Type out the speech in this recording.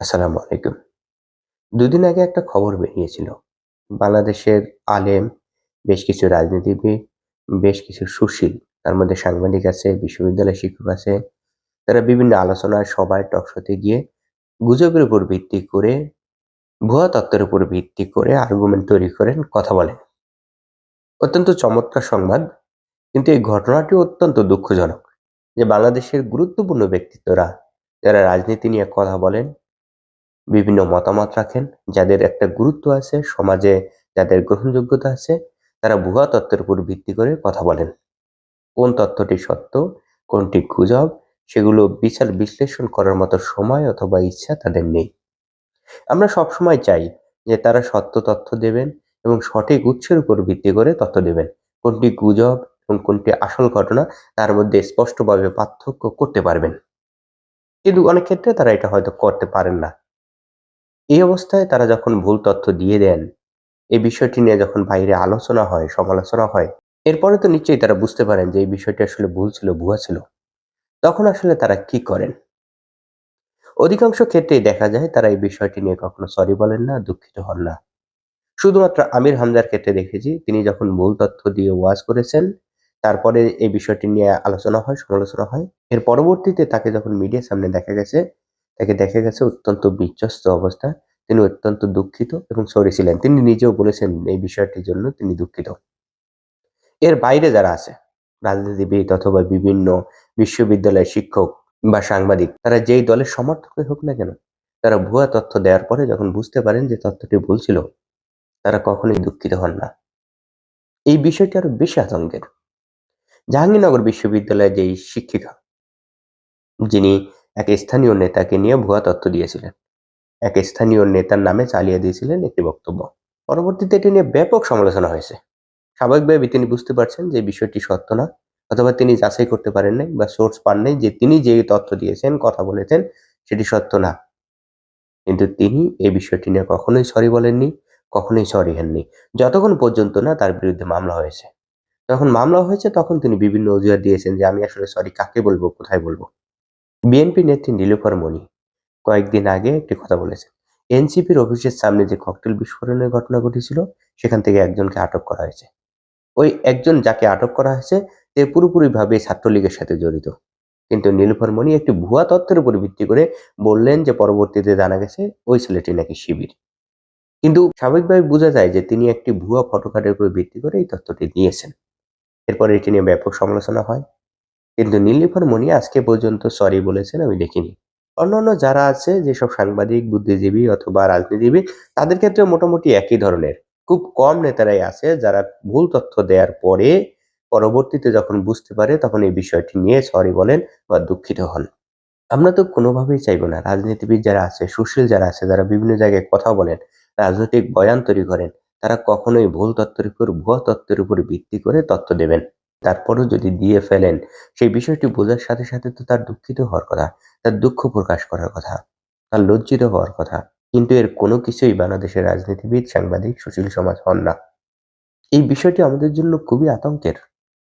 আসসালামু আলাইকুম। দুদিন আগে একটা খবর বেরিয়েছিল। বাংলাদেশের আলেম, বেশ কিছু রাজনীতিবিদ, বেশ কিছু সুশীল, তার মধ্যে সাংবাদিক আছে, বিশ্ববিদ্যালয়ের শিক্ষক আছে, তারা বিভিন্ন আলোচনায় সবাই টকশোতে গিয়ে গুজবের উপর ভিত্তি করে, ভুয়া তত্ত্বের উপর ভিত্তি করে আর্গুমেন্ট তৈরি করেন, কথা বলেন। অত্যন্ত চমৎকার সংবাদ, কিন্তু এই ঘটনাটি অত্যন্ত দুঃখজনক যে বাংলাদেশের গুরুত্বপূর্ণ ব্যক্তিত্বরা, যারা রাজনীতি নিয়ে কথা বলেন বিভিন্ন মতামত রাখেন, যাদের একটা গুরুত্ব আছে, সমাজে যাদের গ্রহণযোগ্যতা আছে, তারা ভুয়া তত্ত্বের উপর ভিত্তি করে কথা বলেন। কোন তথ্যটি সত্য, কোনটি গুজব, সেগুলো বিচার বিশ্লেষণ করার মতো সময় অথবা ইচ্ছা তাদের নেই। আমরা সবসময় চাই যে তারা সত্য তথ্য দেবেন এবং সঠিক উৎসের উপর ভিত্তি করে তথ্য দেবেন। কোনটি গুজব এবং কোনটি আসল ঘটনা, তার মধ্যে স্পষ্টভাবে পার্থক্য করতে পারবেন। কিন্তু অনেক ক্ষেত্রে তারা এটা হয়তো করতে পারেন না। এই অবস্থায় তারা যখন ভুল তথ্য দিয়ে দেন, এই বিষয়টি নিয়ে যখন বাইরে আলোচনা হয়, সমালোচনা হয়, এরপরে তো নিশ্চয়ই তারা বুঝতে পারেন যে এই বিষয়টি আসলে ভুল ছিল, ভুয়া ছিল। তখন আসলে তারা কি করেন? অধিকাংশ ক্ষেত্রেই দেখা যায় তারা এই বিষয়টি নিয়ে কখনো সরি বলেন না, দুঃখিত হন না। শুধুমাত্র আমির হামজার ক্ষেত্রে দেখেছি, তিনি যখন ভুল তথ্য দিয়ে ওয়াজ করেছেন, তারপরে এই বিষয়টি নিয়ে আলোচনা হয়, সমালোচনা হয়। এর পরবর্তীতে তাকে যখন মিডিয়ার সামনে দেখা গেছে তাকে দেখা গেছে অত্যন্ত বিচ্ছস্ত অবস্থা। তিনি অত্যন্ত দুঃখিত এবং সরি ছিলেন। তিনি নিজেও বলেছেন এই বিষয়টির জন্য তিনি দুঃখিত। এর বাইরে যারা আছে, রাজনীতিবিদ অথবা বিভিন্ন বিশ্ববিদ্যালয়ের শিক্ষক বা সাংবাদিক, তারা যেই দলের সমর্থকই হোক না কেন, তারা ভুয়া তথ্য দেওয়ার পরে যখন বুঝতে পারেন যে তথ্যটি ভুল ছিল, তারা কখনোই দুঃখিত হন না। এই বিষয়টি আরও বেশি আতঙ্কের। জাহাঙ্গীরনগর বিশ্ববিদ্যালয়ের যেই শিক্ষিকা, যিনি এক স্থানীয় নেতাকে নিয়ে ভুয়া তথ্য দিয়েছিলেন। এক স্থানীয় নেতার নামে চালিয়ে দিয়েছিলেন একটি বক্তব্য। পরবর্তীতে এটি নিয়ে ব্যাপক সমালোচনা হয়েছে। স্বাভাবিকভাবে তিনি বুঝতে পারছেন যে বিষয়টি সত্য না, অথবা তিনি যাচাই করতে পারেন নাই বা সোর্স পান নাই যে তিনি যে তথ্য দিয়েছেন, কথা বলেছেন, সেটি সত্য না। কিন্তু তিনি এই বিষয়টি নিয়ে কখনোই সরি বলেননি, কখনোই সরি হেননি। যতক্ষণ পর্যন্ত না তার বিরুদ্ধে মামলা হয়েছে। যখন মামলা হয়েছে, তখন তিনি বিভিন্ন অজুহাত দিয়েছেন যে আমি আসলে সরি কাকে বলব, কোথায় বলব। বিএনপি নেত্রী নীলুফার মনি কয়েকদিন আগে একটি কথা বলেছেন। এনসিপির অফিসের সামনে যে ককটেল বিস্ফোরণের ঘটনা ঘটেছিল, সেখান থেকে একজনকে আটক করা হয়েছে। ওই একজন যাকে আটক করা হয়েছে, সে পুরোপুরিভাবে ছাত্রলীগের সাথে জড়িত। কিন্তু নীলুফার মনি একটি ভুয়া তথ্যের উপর ভিত্তি করে বললেন যে পরবর্তীতে জানা গেছে ওই ছেলেটি নাকি শিবির। কিন্তু স্বাভাবিকভাবে বোঝা যায় যে তিনি একটি ভুয়া ফটোকার্ডের উপর ভিত্তি করে এই তথ্যটি দিয়েছেন। এরপর এটি নিয়ে ব্যাপক সমালোচনা হয়। কিন্তু নীলিফার মনি আজকে পর্যন্ত সরি বলেছেন, আমি দেখিনি। অন্যান্য যারা আছে, যেসব সাংবাদিক, বুদ্ধিজীবী অথবা রাজনীতিবিদ, তাদের ক্ষেত্রে মোটামুটি একই ধরনের। খুব কম নেতারাই আছে যারা ভুল তথ্য দেওয়ার পরে পরবর্তীতে যখন বুঝতে পারে, তখন এই বিষয়টি নিয়ে সরি বলেন বা দুঃখিত হন। আমরা তো কোনোভাবেই চাইব না। রাজনীতিবিদ যারা আছে, সুশীল যারা আছে, যারা বিভিন্ন জায়গায় কথা বলেন, রাজনৈতিক বয়ান তৈরি করেন, তারা কখনোই ভুল তথ্যের উপর, ভুয়া তথ্যের উপর ভিত্তি করে তথ্য দেবেন। তারপরও যদি দিয়ে ফেলেন, সেই বিষয়টি বোঝার সাথে সাথে তো তার দুঃখিত হওয়ার কথা, তার দুঃখ প্রকাশ করার কথা, তার লজ্জিত হওয়ার কথা। কিন্তু এর কোনো কিছুই বাংলাদেশের রাজনীতিবিদ, সাংবাদিক, সুশীল সমাজ হন না। এই বিষয়টি আমাদের জন্য খুবই আতঙ্কের।